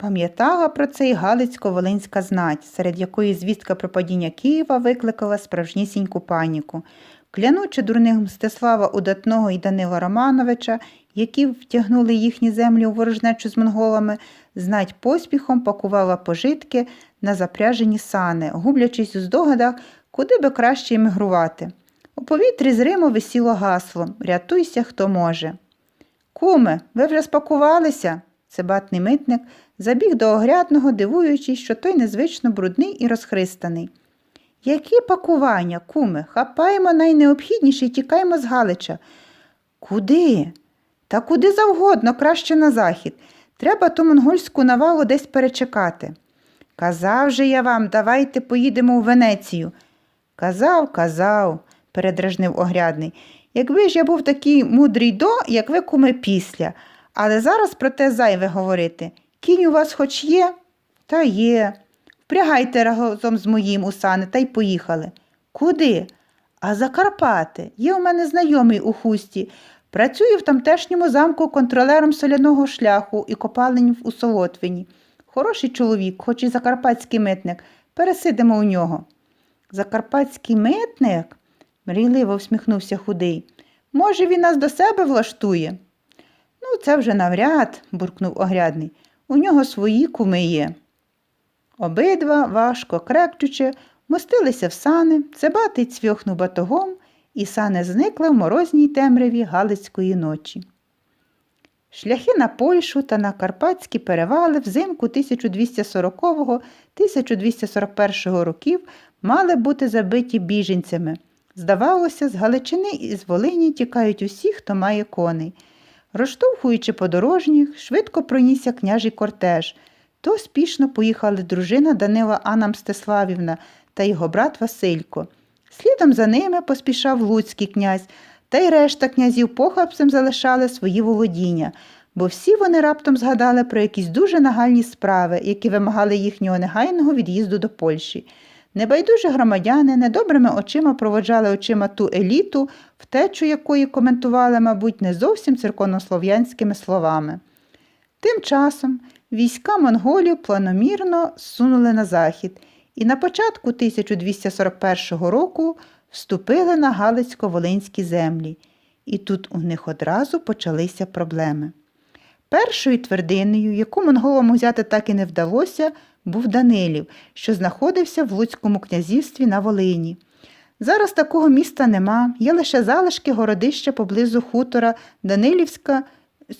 Пам'ятала про це й Галицько-Волинська знать, серед якої звістка про падіння Києва викликала справжнісіньку паніку. Клянучи дурних Мстислава Удатного і Данила Романовича, які втягнули їхні землі у ворожнечу з монголами, знать поспіхом пакувала пожитки на запряжені сани, гублячись у здогадах, куди би краще емігрувати. У повітрі з Риму висіло гасло Рятуйся, хто може. Куме, ви вже спакувалися? Цибатний митник забіг до огрядного, дивуючись, що той незвично брудний і розхристаний. Які пакування, куме, хапаємо найнеобхідніше і тікаємо з Галича. Куди? Та куди завгодно, краще на захід. Треба ту монгольську навалу десь перечекати. Казав же я вам, давайте поїдемо у Венецію. Казав, казав, передражнив огрядний. Якби ж я був такий мудрий до, як ви куме після. Але зараз про те зайве говорити. Кінь у вас хоч є? Та є. Впрягайте разом з моїм у сани та й поїхали. Куди? А за Карпати. Є у мене знайомий у хусті. Працює в тамтешньому замку контролером соляного шляху і копалень у Солотвині. Хороший чоловік, хоч і закарпатський митник. Пересидимо у нього. Закарпатський митник? мрійливо всміхнувся худий. Може, він нас до себе влаштує? Ну, це вже навряд, буркнув огрядний. У нього свої куми є. Обидва, важко крекчучи, мостилися в сани, цебатий цвьохнув батогом, і сани зникли в морозній темряві Галицької ночі. Шляхи на Польщу та на Карпатські перевали взимку 1240-1241 років мали бути забиті біженцями. Здавалося, з Галичини і з Волині тікають усі, хто має коней. Розштовхуючи подорожніх, швидко пронісся княжий кортеж. То спішно поїхали дружина Данила Анна Мстиславівна та його брат Василько. Слідом за ними поспішав Луцький князь, та й решта князів похапцем залишали свої володіння, бо всі вони раптом згадали про якісь дуже нагальні справи, які вимагали їхнього негайного від'їзду до Польщі. Небайдужі громадяни недобрими очима проводжали очима ту еліту, втечу якої коментували, мабуть, не зовсім церковнослов'янськими словами. Тим часом війська монголів планомірно зсунули на захід і на початку 1241 року вступили на Галицько-Волинські землі, і тут у них одразу почалися проблеми. Першою твердиною, яку монголам взяти так і не вдалося, був Данилів, що знаходився в Луцькому князівстві на Волині. Зараз такого міста нема, є лише залишки городища поблизу хутора Данилівська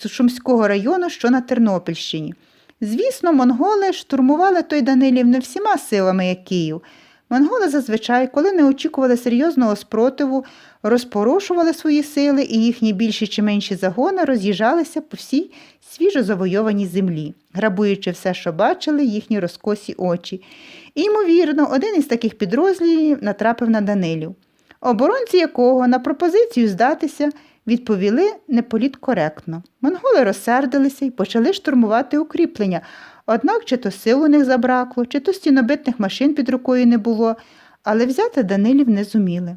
Шумського району, що на Тернопільщині. Звісно, монголи штурмували той Данилів не всіма силами, як Київ. Монголи зазвичай, коли не очікували серйозного спротиву, розпорошували свої сили і їхні більші чи менші загони роз'їжджалися по всій свіжозавойованій землі, грабуючи все, що бачили їхні розкосі очі. І, ймовірно, один із таких підрозділів натрапив на Данилів, оборонці якого на пропозицію здатися відповіли неполіткоректно. Монголи розсердилися і почали штурмувати укріплення. Однак чи то сил у них забракло, чи то стінобитних машин під рукою не було, але взяти Данилів не зуміли.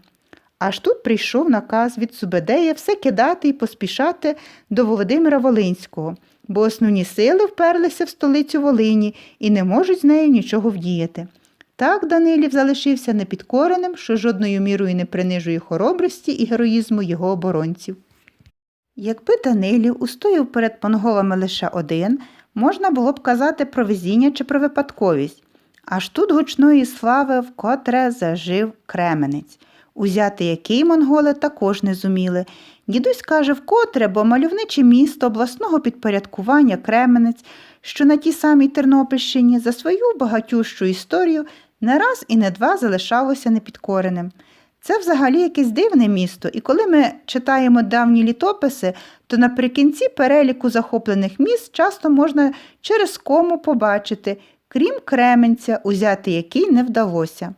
Аж тут прийшов наказ від Субедея все кидати і поспішати до Володимира Волинського, бо основні сили вперлися в столицю Волині і не можуть з нею нічого вдіяти. Так Данилів залишився непідкореним, що жодною мірою не принижує хоробрості і героїзму його оборонців. Якби Данилів устояв перед монголами лише один, можна було б казати про везіння чи про випадковість. Аж тут гучної слави вкотре зажив Кременець, узяти який монголи також не зуміли. Дідусь каже вкотре, бо мальовниче місто обласного підпорядкування Кременець, що на тій самій Тернопільщині за свою багатющу історію не раз і не два залишалося непідкореним. Це взагалі якесь дивне місто, і коли ми читаємо давні літописи, то наприкінці переліку захоплених міст часто можна через кому побачити, крім Кременця, узяти який не вдалося.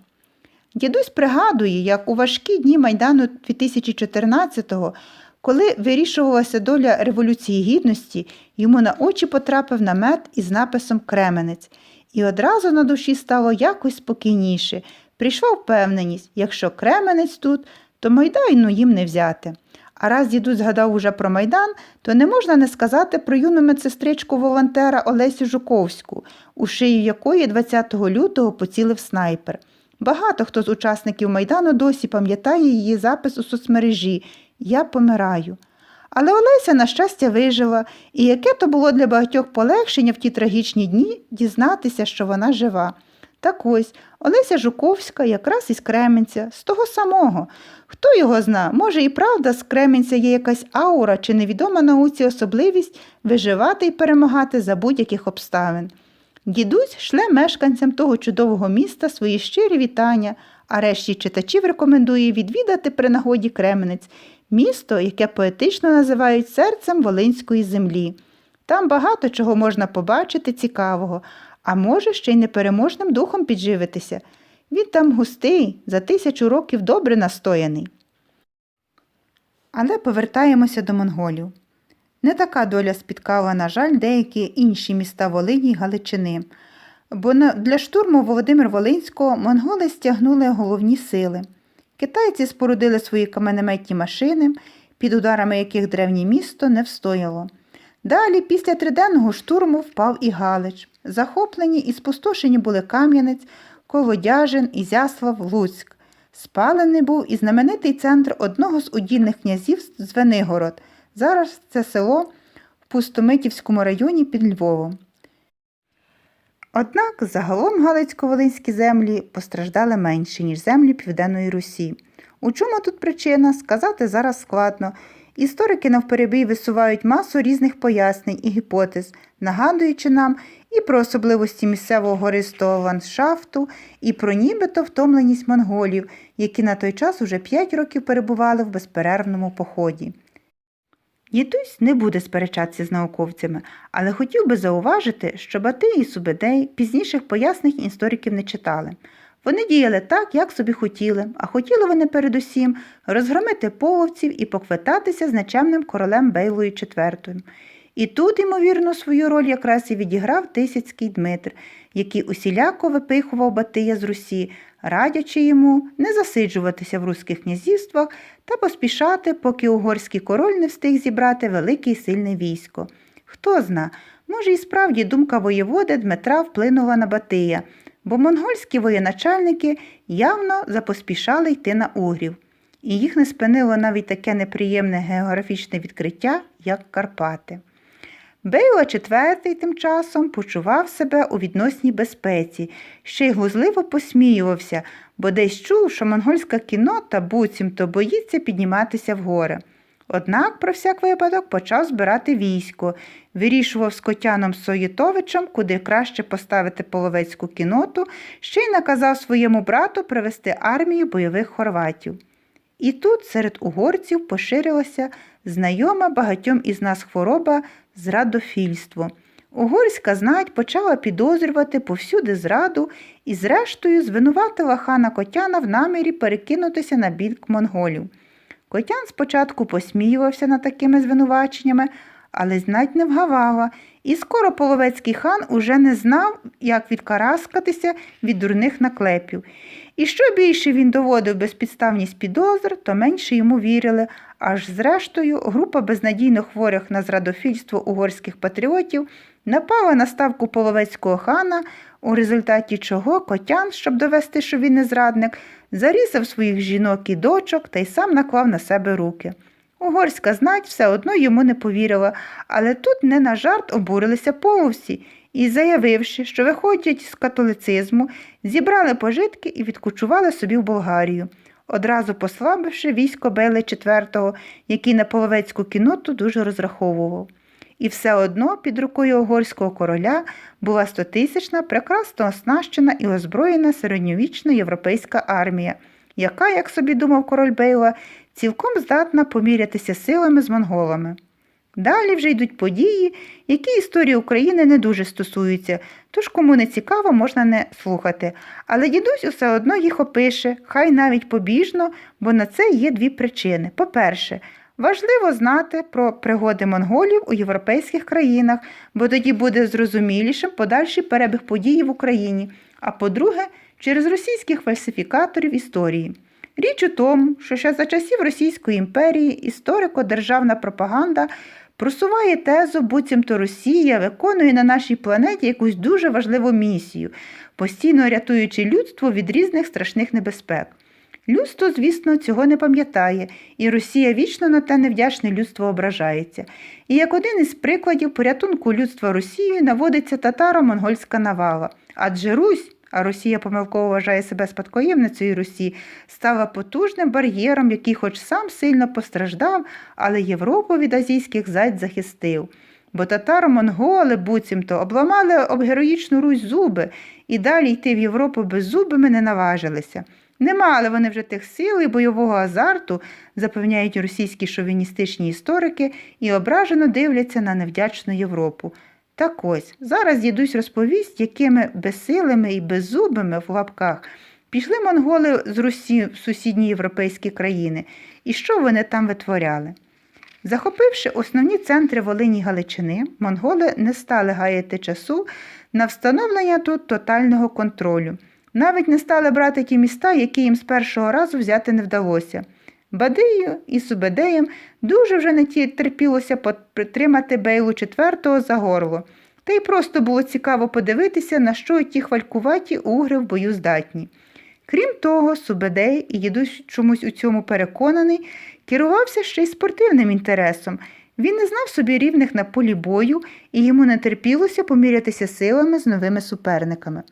Дідусь пригадує, як у важкі дні Майдану 2014-го, коли вирішувалася доля Революції Гідності, йому на очі потрапив намет із написом Кременець, і одразу на душі стало якось спокійніше. Прийшла впевненість, якщо Кременець тут, то Майдану їм не взяти. А раз дідусь згадав уже про Майдан, то не можна не сказати про юну медсестричку волонтера Олесю Жуковську, у шию якої 20 лютого поцілив снайпер. Багато хто з учасників Майдану досі пам'ятає її запис у соцмережі Я помираю. Але Олеся, на щастя, вижила, і яке то було для багатьох полегшення в ті трагічні дні дізнатися, що вона жива. Так ось, Олеся Жуковська якраз із Кременця, з того самого. Хто його зна, може і правда з Кременця є якась аура чи невідома науці особливість виживати і перемагати за будь-яких обставин. Дідусь шле мешканцям того чудового міста свої щирі вітання, а решті читачів рекомендує відвідати при нагоді Кременець, місто, яке поетично називають серцем Волинської землі. Там багато чого можна побачити цікавого, а може ще й непереможним духом підживитися. Він там густий, за тисячу років добре настояний. Але повертаємося до монголів. Не така доля спіткала, на жаль, деякі інші міста Волині й Галичини, бо для штурму Володимир Волинського монголи стягнули головні сили. Китайці спорудили свої каменеметні машини, під ударами яких древнє місто не встояло. Далі, після триденного штурму, впав і Галич. Захоплені і спустошені були Кам'янець, Колодяжин, Ізяслав, Луцьк. Спалений був і знаменитий центр одного з удільних князів Звенигород. Зараз це село в Пустомитівському районі під Львовом. Однак загалом Галицько-Волинські землі постраждали менше, ніж землі Південної Русі. У чому тут причина, сказати зараз складно. Історики навперебій висувають масу різних пояснень і гіпотез, нагадуючи нам і про особливості місцевого гористого ландшафту, і про нібито втомленість монголів, які на той час уже 5 років перебували в безперервному поході. Дідусь не буде сперечатися з науковцями, але хотів би зауважити, що Батий і Субедей пізніших пояснень істориків не читали. Вони діяли так, як собі хотіли, а хотіли вони передусім розгромити половців і поквитатися з нечемним королем Бейлою IV. І тут, ймовірно, свою роль якраз і відіграв Тисяцький Дмитр, який усіляко випихував Батия з Русі, радячи йому не засиджуватися в руських князівствах та поспішати, поки угорський король не встиг зібрати велике і сильне військо. Хто зна, може і справді думка воєводи Дмитра вплинула на Батия, бо монгольські воєначальники явно запоспішали йти на угрів, і їх не спинило навіть таке неприємне географічне відкриття, як Карпати. Бейла IV тим часом почував себе у відносній безпеці, ще й глузливо посміювався, бо десь чув, що монгольська кінота буцімто боїться підніматися в гори. Однак, про всяк випадок, почав збирати військо, вирішував з Котяном Соєтовичем, куди краще поставити половецьку кіноту, ще й наказав своєму брату привести армію бойових хорватів. І тут серед угорців поширилася знайома багатьом із нас хвороба зрадофільство. Угорська знать почала підозрювати повсюди зраду і, зрештою, звинуватила хана Котяна в намірі перекинутися на бік монголів. Котян спочатку посміювався над такими звинуваченнями, але знать не вгавала, і скоро половецький хан уже не знав, як відкараскатися від дурних наклепів. І що більше він доводив безпідставність підозр, то менше йому вірили, аж зрештою група безнадійно хворих на зрадофільство угорських патріотів напала на ставку половецького хана, у результаті чого Котян, щоб довести, що він не зрадник, зарізав своїх жінок і дочок та й сам наклав на себе руки. Угорська знать все одно йому не повірила, але тут не на жарт обурилися половці і, заявивши, що виходять з католицизму, зібрали пожитки і відкучували собі в Болгарію, одразу послабивши військо Бейли IV, який на половецьку кіноту дуже розраховував. І все одно під рукою угорського короля була стотисячна, прекрасно оснащена і озброєна середньовічна європейська армія, яка, як собі думав король Бейла, цілком здатна помірятися силами з монголами. Далі вже йдуть події, які історії України не дуже стосуються, тож кому не цікаво, можна не слухати. Але дідусь усе одно їх опише, хай навіть побіжно, бо на це є дві причини. По-перше, важливо знати про пригоди монголів у європейських країнах, бо тоді буде зрозумілішим подальший перебіг подій в Україні. А по-друге, через російських фальсифікаторів історії. Річ у тому, що ще за часів Російської імперії історико-державна пропаганда просуває тезу, буцімто Росія виконує на нашій планеті якусь дуже важливу місію, постійно рятуючи людство від різних страшних небезпек. Людство, звісно, цього не пам'ятає, і Росія вічно на те невдячне людство ображається. І як один із прикладів порятунку людства Росією наводиться татаро-монгольська навала. Адже Русь, а Росія помилково вважає себе спадкоємницею Русі, стала потужним бар'єром, який хоч сам сильно постраждав, але Європу від азійських зайд захистив. Бо татаро-монголи, буцімто, обламали об героїчну Русь зуби і далі йти в Європу без зубами не наважилися. Не мали вони вже тих сил і бойового азарту, запевняють російські шовіністичні історики, і ображено дивляться на невдячну Європу. Так ось, зараз дідусь розповість, якими безсилими і беззубими в лапках пішли монголи з Русі в сусідні європейські країни, і що вони там витворяли. Захопивши основні центри Волині Галичини, монголи не стали гаяти часу на встановлення тут тотального контролю. Навіть не стали брати ті міста, які їм з першого разу взяти не вдалося. Бадию і Субедеєм дуже вже не терпілося притримати Бейлу IV за горло. Та й просто було цікаво подивитися, на що ті хвалькуваті угри в бою здатні. Крім того, Субедей, і дідусь чомусь у цьому переконаний, керувався ще й спортивним інтересом. Він не знав собі рівних на полі бою, і йому не терпілося помірятися силами з новими суперниками.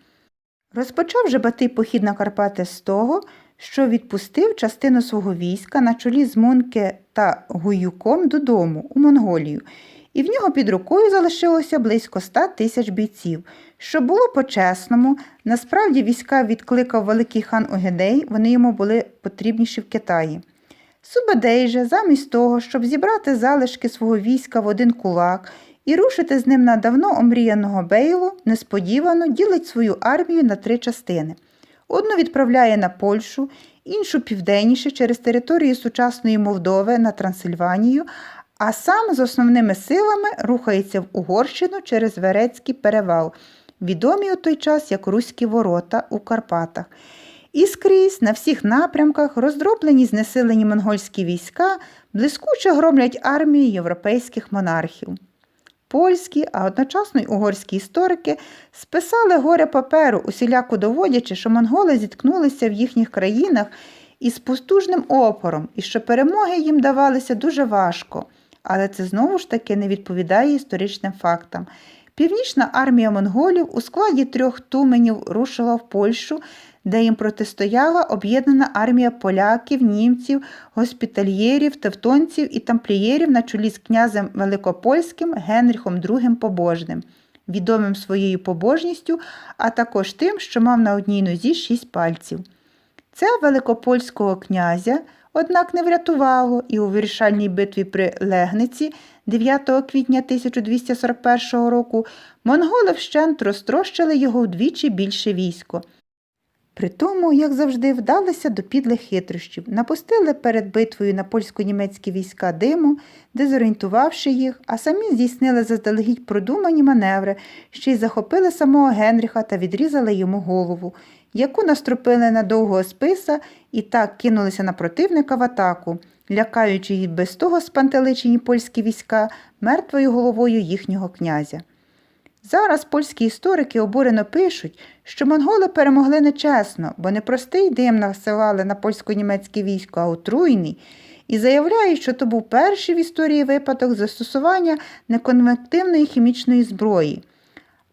Розпочав же Батий похід на Карпати з того, що відпустив частину свого війська на чолі з Мунке та Гуюком додому у Монголію, і в нього під рукою залишилося близько ста тисяч бійців. Що було по-чесному, насправді війська відкликав великий хан Огедей, вони йому були потрібніші в Китаї. Субадей же, замість того, щоб зібрати залишки свого війська в один кулак і рушити з ним на давно омріяного Бейлу, несподівано ділить свою армію на три частини. Одну відправляє на Польщу, іншу південніше через територію сучасної Молдови на Трансильванію, а сам з основними силами рухається в Угорщину через Верецький перевал, відомі у той час як Руські ворота у Карпатах. І скрізь на всіх напрямках роздроблені знесилені монгольські війська блискуче громлять армії європейських монархів. Польські, а одночасно й угорські історики списали горе паперу, усіляко доводячи, що монголи зіткнулися в їхніх країнах із потужним опором і що перемоги їм давалися дуже важко. Але це знову ж таки не відповідає історичним фактам. Північна армія монголів у складі трьох туменів рушила в Польщу, де їм протистояла об'єднана армія поляків, німців, госпітальєрів, тевтонців і тамплієрів на чолі з князем Великопольським Генріхом II Побожним, відомим своєю побожністю, а також тим, що мав на одній нозі шість пальців. Це великопольського князя, однак не врятувало, і у вирішальній битві при Легниці 9 квітня 1241 року монголи вщент розтрощили його вдвічі більше військо. При тому, як завжди, вдалися до підлих хитрощів, напустили перед битвою на польсько-німецькі війська диму, дезорієнтувавши їх, а самі здійснили заздалегідь продумані маневри, ще й захопили самого Генріха та відрізали йому голову, яку настропили на довгого списа і так кинулися на противника в атаку, лякаючи й без того спантеличені польські війська мертвою головою їхнього князя. Зараз польські історики обурено пишуть, що монголи перемогли нечесно, бо не простий дим насилали на польсько-німецьке військо, а отруйний, і заявляють, що то був перший в історії випадок застосування неконвективної хімічної зброї.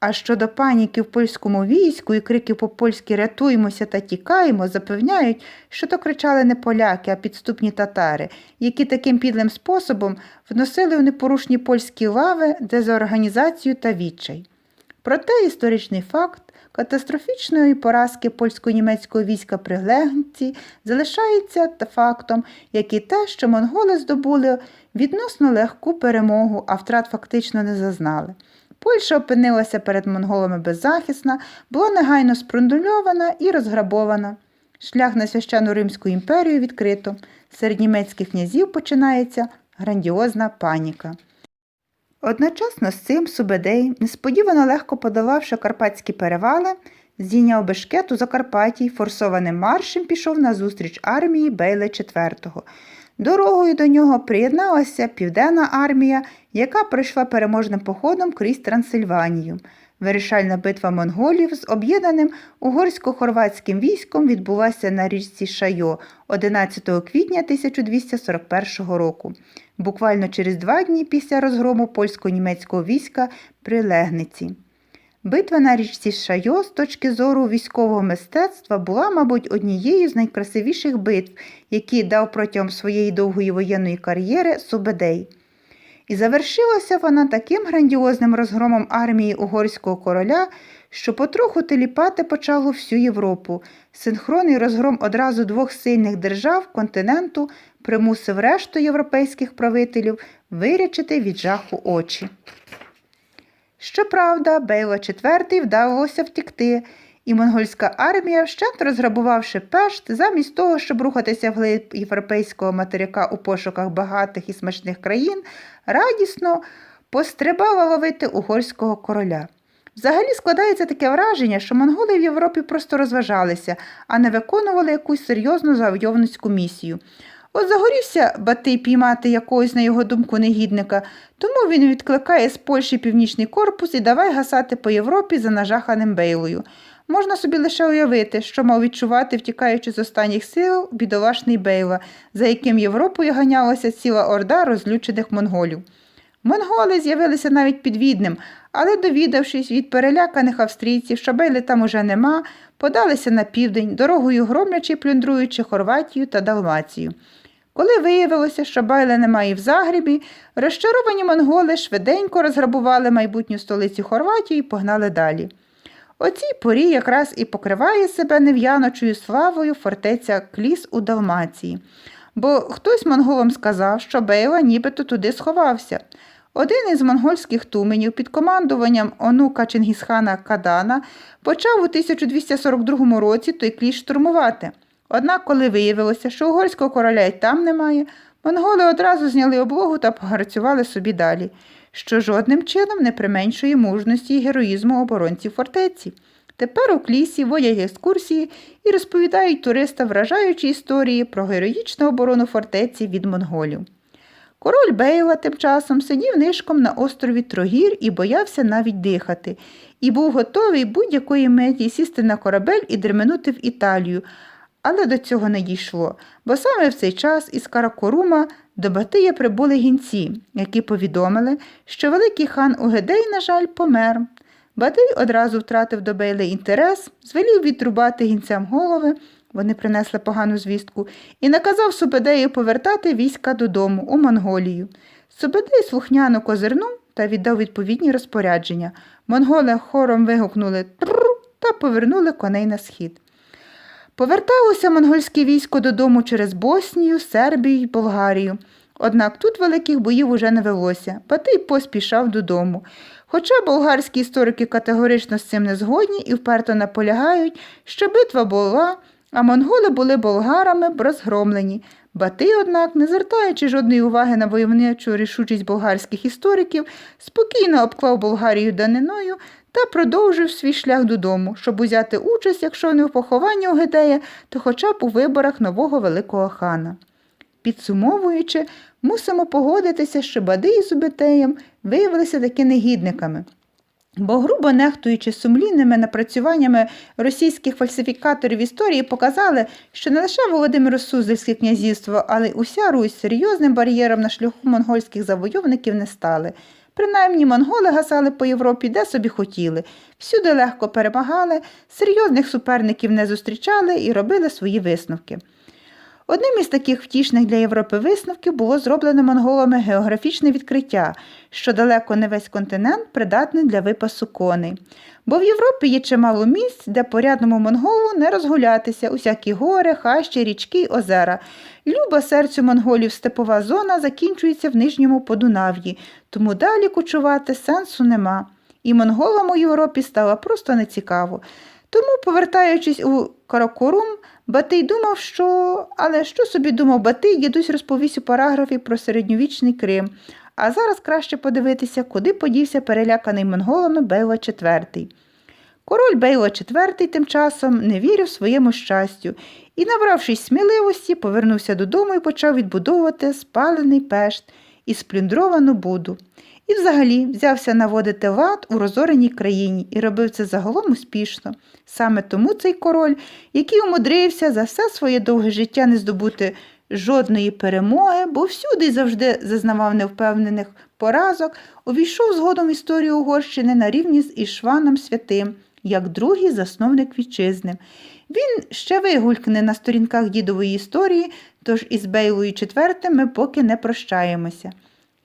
А щодо паніки в польському війську і криків по-польськи рятуємося та тікаємо, запевняють, що то кричали не поляки, а підступні татари, які таким підлим способом вносили в непорушні польські лави дезорганізацію та відчай. Проте історичний факт катастрофічної поразки польсько-німецького війська при Глегнці залишається фактом, як і те, що монголи здобули відносно легку перемогу, а втрат фактично не зазнали. Польща опинилася перед монголами беззахисна, була негайно спрондульована і розграбована. Шлях на священну Римську імперію відкрито. Серед німецьких князів починається грандіозна паніка. Одночасно з цим Субедей, несподівано легко подолавши карпатські перевали, Здійняв Бешкет у Закарпатті й форсованим маршем пішов на зустріч армії Бейла IV. Дорогою до нього приєдналася Південна армія, яка пройшла переможним походом крізь Трансильванію. Вирішальна битва монголів з об'єднаним угорсько-хорватським військом відбулася на річці Шайо 11 квітня 1241 року, буквально через два дні після розгрому польсько-німецького війська при Легниці. Битва на річці Шайо з точки зору військового мистецтва була, мабуть, однією з найкрасивіших битв, які дав протягом своєї довгої воєнної кар'єри Субедей. І завершилася вона таким грандіозним розгромом армії угорського короля, що потроху теліпати почало всю Європу. Синхронний розгром одразу двох сильних держав континенту примусив решту європейських правителів вирячити від жаху очі. Щоправда, Бейла IV вдалося втікти, і монгольська армія, вщент розграбувавши Пешт, замість того, щоб рухатися вглиб європейського материка у пошуках багатих і смачних країн, радісно пострибала ловити угорського короля. Взагалі складається таке враження, що монголи в Європі просто розважалися, а не виконували якусь серйозну завойовницьку місію. От загорівся Батий піймати якогось, на його думку, негідника, тому він відкликає з Польщі північний корпус і давай гасати по Європі за нажаханим Бейлою. Можна собі лише уявити, що мав відчувати, втікаючи з останніх сил, бідолашний Бейла, за яким Європою ганялася ціла орда розлючених монголів. Монголи з'явилися навіть під Віднем, але, довідавшись від переляканих австрійців, що Бейли там уже нема, подалися на південь, дорогою громлячи, плюндруючи Хорватію та Далмацію. Коли виявилося, що Байла немає в Загребі, розчаровані монголи швиденько розграбували майбутню столицю Хорватії і погнали далі. О цій порі якраз і покриває себе нев'яночою славою фортеця Кліс у Далмації, бо хтось монголам сказав, що Бейла нібито туди сховався. Один із монгольських туменів під командуванням онука Чингісхана Кадана почав у 1242 році той кліш штурмувати. Однак, коли виявилося, що угорського короля й там немає, монголи одразу зняли облогу та погарцювали собі далі, що жодним чином не применшує мужності і героїзму оборонців фортеці. Тепер у клісі водять екскурсії і розповідають туристам вражаючі історії про героїчну оборону фортеці від монголів. Король Бейла тим часом сидів нишком на острові Трогір і боявся навіть дихати, і був готовий будь-якої миті сісти на корабель і дременути в Італію, але до цього не дійшло, бо саме в цей час із Каракорума до Батия прибули гінці, які повідомили, що великий хан Угедей, на жаль, помер. Батий одразу втратив до Бейли інтерес, звелів відрубати гінцям голови, вони принесли погану звістку, і наказав Субедею повертати війська додому, у Монголію. Субедей слухняно козирнув та віддав відповідні розпорядження. Монголи хором вигукнули «тррр» та повернули коней на схід. Поверталося монгольське військо додому через Боснію, Сербію й Болгарію. Однак тут великих боїв уже не велося, Батий поспішав додому. Хоча болгарські історики категорично з цим не згодні і вперто наполягають, що битва була, а монголи були болгарами розгромлені. Батий, однак, не звертаючи жодної уваги на войовничу рішучість болгарських істориків, спокійно обклав Болгарію даниною та продовжив свій шлях додому, щоб узяти участь, якщо не в похованні Огидея, то хоча б у виборах нового великого хана. Підсумовуючи, мусимо погодитися, що Бади із Убитеєм виявилися таки негідниками. Бо, грубо нехтуючи сумлінними напрацюваннями російських фальсифікаторів історії, показали, що не лише Володимир Суздальське князівство, але й уся Русь серйозним бар'єром на шляху монгольських завойовників не стали. Принаймні монголи гасали по Європі, де собі хотіли, всюди легко перемагали, серйозних суперників не зустрічали і робили свої висновки. Одним із таких втішних для Європи висновків було зроблено монголами географічне відкриття, що далеко не весь континент придатний для випасу коней. Бо в Європі є чимало місць, де порядному монголу не розгулятися, усякі гори, хащі, річки озера. Люба серцю монголів степова зона закінчується в нижньому Подунав'ї, тому далі кучувати сенсу нема. І монголам у Європі стало просто нецікаво. Тому, повертаючись у Каракорум, Батий думав, що. Але що собі думав Батий, дідусь розповість у параграфі про середньовічний Крим. А зараз краще подивитися, куди подівся переляканий монголами Бейла IV. Король Бейло IV тим часом не вірив своєму щастю і, набравшись сміливості, повернувся додому і почав відбудовувати спалений пешт і сплюндровану буду. І взагалі взявся наводити лад у розореній країні і робив це загалом успішно. Саме тому цей король, який умудрився за все своє довге життя не здобути жодної перемоги, бо всюди й завжди зазнавав невпевнених поразок, увійшов згодом в історію Угорщини на рівні з Ішваном Святим, як другий засновник вітчизни. Він ще вигулькне на сторінках дідової історії, тож із Бейлою IV ми поки не прощаємося.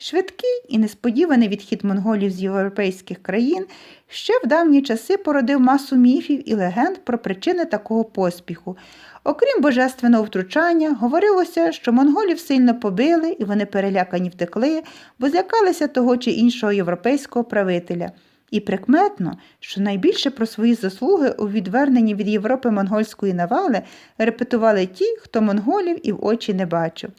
Швидкий і несподіваний відхід монголів з європейських країн ще в давні часи породив масу міфів і легенд про причини такого поспіху. Окрім божественного втручання, говорилося, що монголів сильно побили і вони перелякані втекли, бо злякалися того чи іншого європейського правителя. І прикметно, що найбільше про свої заслуги у відверненні від Європи монгольської навали репетували ті, хто монголів і в очі не бачив.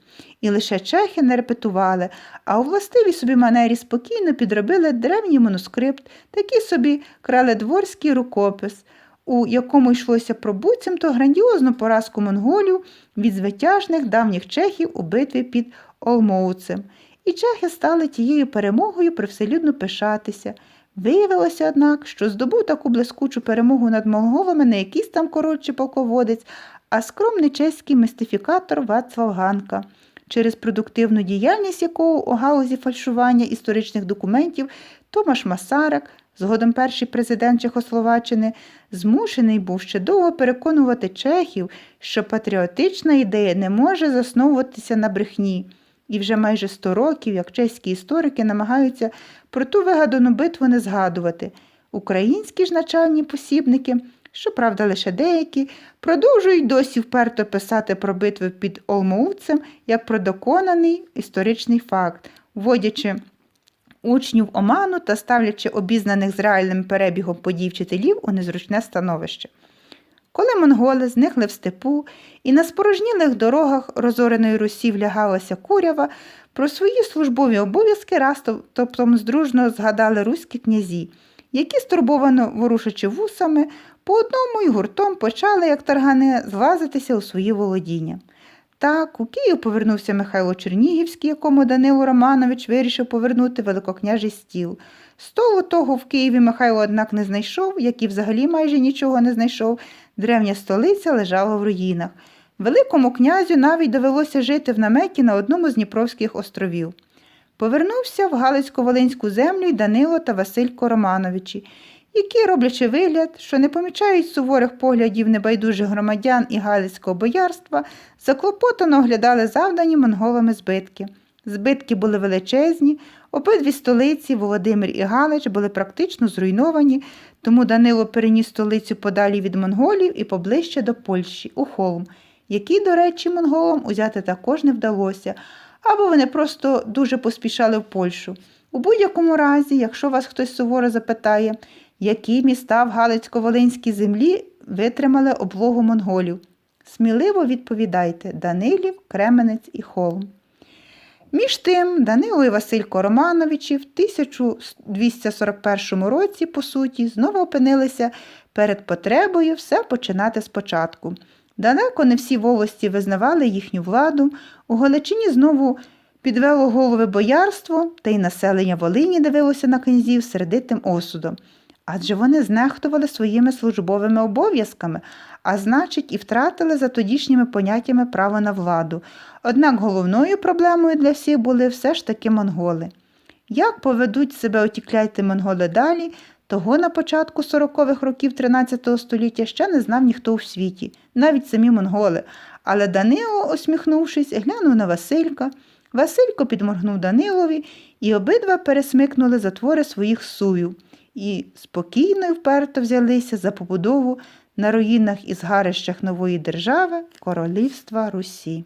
І лише чехи не репетували, а у властивій собі манері спокійно підробили древній манускрипт, такий собі краледворський рукопис, у якому йшлося про буцімто грандіозну поразку монголів від звитяжних давніх чехів у битві під Олмоуцем. І чехи стали тією перемогою привселюдно пишатися. Виявилося, однак, що здобув таку блискучу перемогу над монголами не якийсь там король чи полководець, а скромний чеський мистифікатор Вацлав Ганка, через продуктивну діяльність якого у галузі фальшування історичних документів Томаш Масарак, згодом перший президент Чехословаччини, змушений був ще довго переконувати чехів, що патріотична ідея не може засновуватися на брехні. І вже майже 100 років, як чеські історики намагаються про ту вигадану битву не згадувати. Українські ж начальні посібники, щоправда, лише деякі, продовжують досі вперто писати про битви під Олмоуцем як про доконаний історичний факт, вводячи учнів оману та ставлячи обізнаних з реальним перебігом подій вчителів у незручне становище. Коли монголи зникли в степу і на спорожнілих дорогах розореної Русі влягалася курява, про свої службові обов'язки раптом здружно згадали руські князі, які, стурбовано ворушачи вусами, по одному й гуртом почали, як таргани, злазитися у свої володіння. Так, у Київ повернувся Михайло Чернігівський, якому Данило Романович вирішив повернути великокняжий стіл. Столу того в Києві Михайло, однак, не знайшов, як і взагалі майже нічого не знайшов. Древня столиця лежала в руїнах. Великому князю навіть довелося жити в наметі на одному з Дніпровських островів. Повернувся в Галицько-Волинську землю й Данило та Василько Романовичі, які, роблячи вигляд, що не помічають суворих поглядів небайдужих громадян і галицького боярства, заклопотано оглядали завдані монголами збитки. Збитки були величезні, обидві столиці, Володимир і Галич, були практично зруйновані, тому Данило переніс столицю подалі від монголів і поближче до Польщі, у холм, який, до речі, монголам узяти також не вдалося, або вони просто дуже поспішали в Польщу. У будь-якому разі, якщо вас хтось суворо запитає, які міста в Галицько-Волинській землі витримали облогу монголів, сміливо відповідайте Данилів, Кременець і Холм. Між тим, Данило і Василько Романовичі в 1241 році, по суті, знову опинилися перед потребою все починати спочатку. Далеко не всі волості визнавали їхню владу, у Галичині знову підвело голови боярство, та й населення Волині дивилося на князів сердитим осудом. Адже вони знехтували своїми службовими обов'язками, а значить, і втратили за тодішніми поняттями право на владу. Однак головною проблемою для всіх були все ж таки монголи. Як поведуть себе отікляйте монголи далі, того на початку 40-х років 13 століття ще не знав ніхто у світі, навіть самі монголи. Але Данило, усміхнувшись, глянув на Василька. Василько підморгнув Данилові, і обидва пересмикнули затвори своїх сувів і спокійно і вперто взялися за побудову на руїнах і згарищах нової держави Королівства Русі.